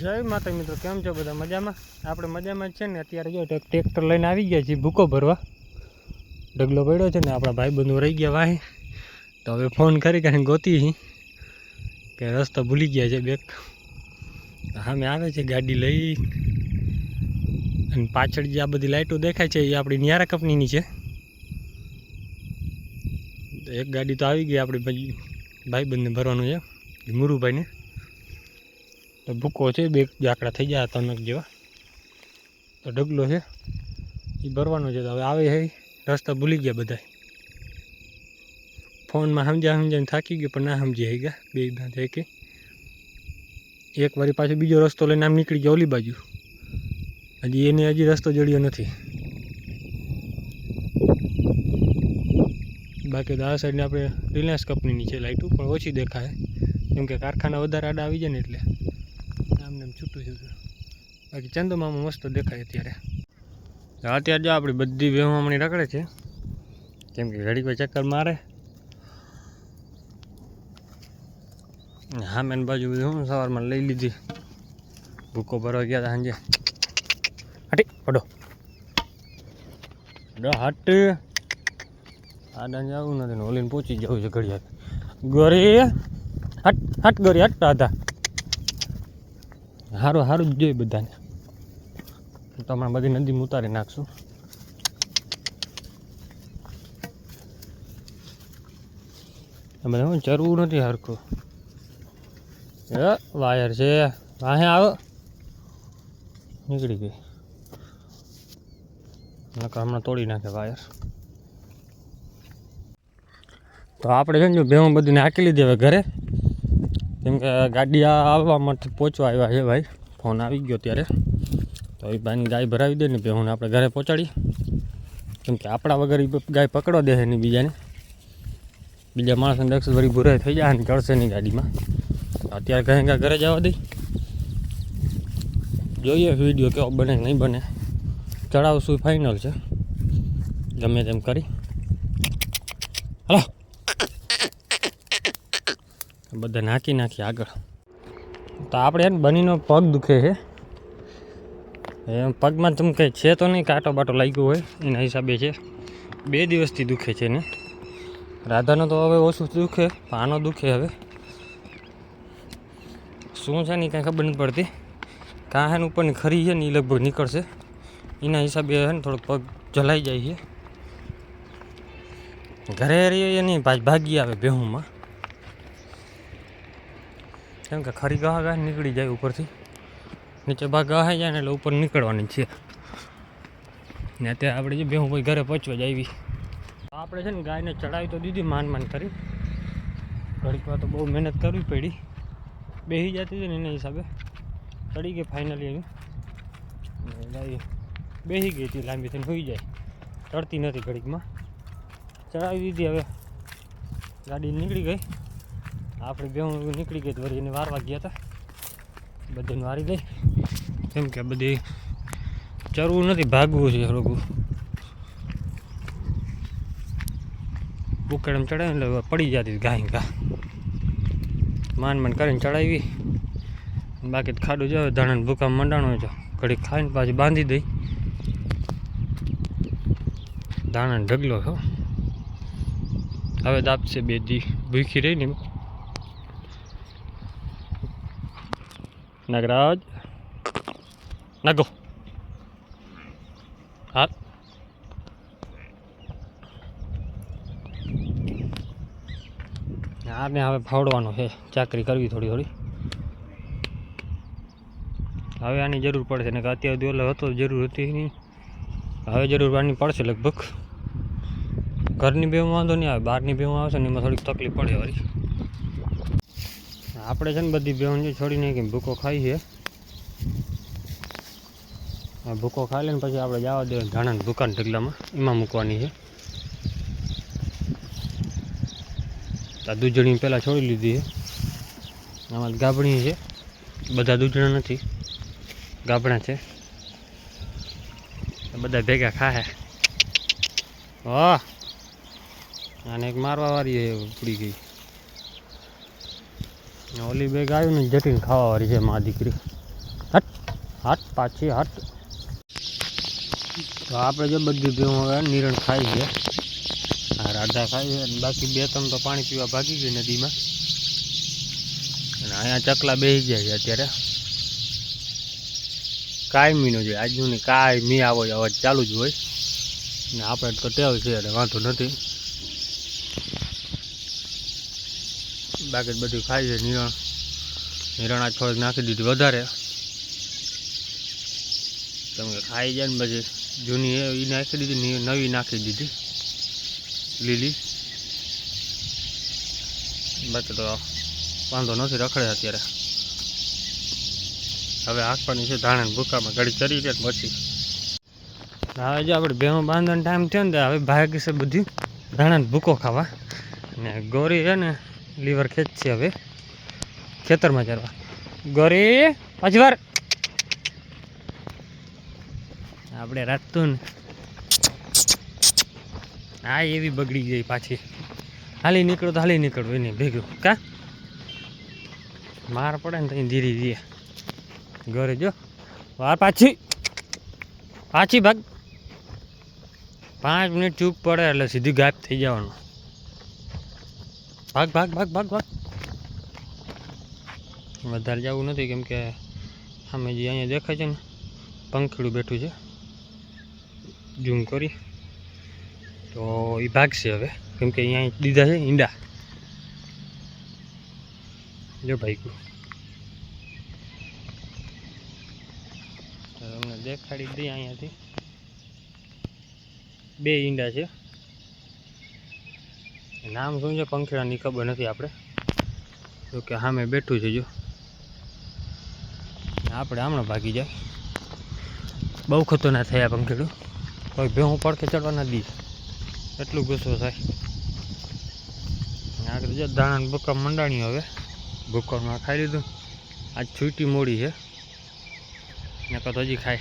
જય માતા મિત્રો, કેમ છો બધા? મજામાં? આપણે મજામાં છે ને, અત્યારે જો ટ્રેક- ટ્રેક્ટર લઈને આવી ગયા છીએ ભૂકો ભરવા. ઢગલો પડ્યો છે ને, આપણા ભાઈ બંધુ રહી ગયા વાહે. તો હવે ફોન કરી કરીને ગોતી કે રસ્તો ભૂલી ગયા છે બેક. સામે આવે છે ગાડી લઈ. અને પાછળ જે આ બધી લાઇટો દેખાય છે, એ આપણી ન્યારા કંપનીની છે. એક ગાડી તો આવી ગઈ આપણી ભાઈ ભાઈબંધને ભરવાનું છે મુરુભાઈને ભૂકો છે, બે જાકડા થઈ ગયા તનક જેવા. તો ઢગલો છે, એ ભરવાનો છે. તો હવે આવે છે, રસ્તા ભૂલી ગયા બધા ફોનમાં સમજ્યા સમજાને થાકી ગયો, પણ ના સમજી ગયા બે ના થાય કે. એક વારી પાછો બીજો રસ્તો લઈને આમ નીકળી ગયો, ઓલી બાજુ. હજી એને હજી રસ્તો જડ્યો નથી. બાકી તો આ સાઈડને આપણે રિલાયન્સ કંપનીની છે લાઇટો પણ ઓછી દેખાય. કેમ કે કારખાના વધારે આડા આવી જાય ને એટલે. છૂટું છૂટું બાકી ચંદોમામાં મસ્ત દેખાય અત્યારે. અત્યારે જો આપણી બધી વેવામણી રખડે છે. કેમ કે ઘડી કોઈ ચક્કર મારે. હા મેન બાજુ બધું હું સવારમાં લઈ લીધી. ભૂકો ભરવા ગયા હતા સાંજે. હટી પડો. પડો હટ. આડા જવું નથી ને ઓલીને પહોંચી જવું છે ઘડિયાળ ગરી. હટ હટ ગરી હટ દાદા સારું સારું જ જોઈએ બધાને. તો હમણાં બધી નદીમાં ઉતારી નાખશું. હું ચરવું નથી હરખું? એ, વાયર છે. વાહે આવો. નીકળી ગઈ. નકર હમણાં તોડી નાખે વાયર. તો આપણે છે ને જો ભેહું બધીને હાકી લીધી હવે ઘરે. કેમ કે ગાડી આવવા માટે પહોંચવા આવ્યા છે ભાઈ. ફોન આવી ગયો ત્યારે. તો એ ભાઈની ગાય ભરાવી દે ને ભેહુંને આપણે ઘરે પહોંચાડી. કેમ કે આપણા વગર ગાય પકડવા દે નહીં બીજાને. બીજા માણસને દક્ષ વળી ભૂરાઈ થઈ જાય ને ચડશે નહીં ગાડીમાં. અત્યારે કહે કે ઘરે જવા દઈ જોઈએ વીડિયો કેવો બને નહીં બને. ચડાવશું ફાઇનલ છે. ગમે તેમ કરી. હલો. બધા નાખી નાખી આગળ. તો આપણે એને બનીનો પગ દુખે છે. એમ પગમાં તમે કંઈ છે તો નહીં, કાંટો બાટો લાગ્યો હોય, એના હિસાબે છે. બે દિવસથી દુખે છે ને રાધાનો તો હવે ઓછું દુખે આનો દુખે હવે. શું છે ને કાંઈ ખબર નથી પડતી. કાં હે ઉપરની ખરી છે ને એ લગભગ નીકળશે. એના હિસાબે છે ને થોડોક પગ જલાઈ જાય છે. ઘરે રહીએ એની ભાજ ભાગી આવે બેહુમાં કેમ કે ખરી ગાહ ગાહ નીકળી જાય ઉપરથી. નીચે ભાગ ગાહે જાય ને એટલે ઉપર નીકળવાની છે. ને અત્યારે આપણે જે બેહું ભાઈ ઘરે પહોંચવા જ આવી. આપણે છે ને ગાયને ચડાવી તો દીધી માન માન કરી. ઘડીક તો બહુ મહેનત કરવી પડી. બેસી જતી હતી ને એના હિસાબે. ચડી ગઈ ફાઇનલી એવી ગાય બેસી ગઈ હતી લાંબી થઈને હોઈ જાય. ચડતી નથી ઘડીકમાં. ચડાવી દીધી હવે. ગાડી નીકળી ગઈ. આપણે બે નીકળી ગઈ વળી એને વારવા ગયા હતા બધાને વારી દઈ. કેમ કે બધી ચરવું નથી, ભાગવું છે થોડુંક એમ ચડાવી એટલે પડી જતી ગાય ગા માન માન કરીને ચડાવી. બાકી ખાડું જાવ, ધાણાને ભૂકા મંડાણો જાવ ઘડી ખાઈને પાછી બાંધી દઈ. ધાણાને ઢગલો છો હવે દાપશે બે દી ભૂખી રહી ને નાગરાજ નાગો હા આને હવે ફાવડવાનો છે. ચાકરી કરવી થોડી થોડી. હવે આની જરૂર પડશે ને અત્યારે સુધી હતો, જરૂર હતી નહીં. હવે જરૂર આની પડશે લગભગ. ઘરની બેમાં વાંધો નહીં આવે, બહારની બેમાં આવશે ને એમાં થોડીક તકલીફ પડે વળી. આપણે છે ને બધી બેહન જે છોડી નાખી ભૂકો ખાઈ છે. ભૂકો ખાઈ લઈને પછી આપણે જવા દે ધાણા દુકાન ઢગલામાં. એમાં મૂકવાની છે. આ દૂધણી પહેલાં છોડી લીધી છે. આમાં ગાભણી છે. બધા દૂધણા નથી. ગાભણા છે. બધા ભેગા ખાહે. હા આને એક મારવા વાળી પડી ગઈ. ઓલી બેગ આવ્યું ને જટીને ખાવાવાળી છે મા દીકરી. હટ હટ પાછી, હટ. તો આપણે જો બધી ભેહું હવે નિરણ ખાઈ છે. રાધા ખાઈ છે બાકી બે ત્રણ તો પાણી પીવા ભાગી ગઈ નદીમાં. અને અહીંયા ચકલા બેસી ગયા છે અત્યારે. કાયમીનો છે આજનું નહીં કાંઈ મી આવો અવાજ ચાલુ જ હોય. ને આપણે તો ટેવ છે, એટલે વાંધો નથી. બાકી બધું ખાય છે, નિરણ. નિરણ આજ થોડીક નાખી દીધી વધારે. કેમ કે ખાઈ જાય ને પછી જૂની એ નાખી દીધી નવી નાખી દીધી. લીલી. બાકી તો વાંધો નથી રખડે અત્યારે. હવે આંખવાની છે ધાણા ભૂકામાં ઘડી ચરી ને પછી. હવે જો આપણે ભેહું બાંધવાનો ટાઈમ થયો ને હવે ભાગી છે બધી ધાણા ભૂકો ખાવા. ને ગોરી છે ને લીવર ખેંચશે હવે. ખેતરમાં ચરવા. ગોરી અજવાર વાર. આપણે રાતતું ને. હા, એવી બગડી ગઈ પાછી. હાલી નીકળો તો હાલી નીકળવું એને ભેગું. કા? માર પડે ને ત્યાં ધીરે ધીરે. ઘરે જો. વાર પાછી. પાછી ભાગ. પાંચ મિનિટ ચૂપ પડે એટલે સીધી ગાયબ થઈ જવાનું. ભાગ ભાગ ભાગ ભાગ ભાગ. વધારે જવું નથી કેમ કે સામે જે અહીંયા દેખાય છે ને, પંખીડું બેઠું છે. ઝૂમ કરી. તો એ ભાગશે હવે. કેમ કે અહીંયા દીધા છે ઈંડા. જો ભાઈ તમને દેખાડી દઈએ અહીંયાથી. બે ઈંડા છે. નામ શું છે પંખીડાની ખબર નથી આપણે. જો કે સામે બેઠું છે, જો. આપણે હમણાં ભાગી જાય. બહુ ખતરનાક થયા પંખીડું. કોઈ ભેહું પડખે ચડવા ના દી. એટલું ગુસ્સો થાય. આગળ જો દાણા ભૂકમ મંડાણી હવે. ભૂકમમાં ખાઈ લીધું. આજ છૂટી મોડી છે. ને તો હજી ખાય.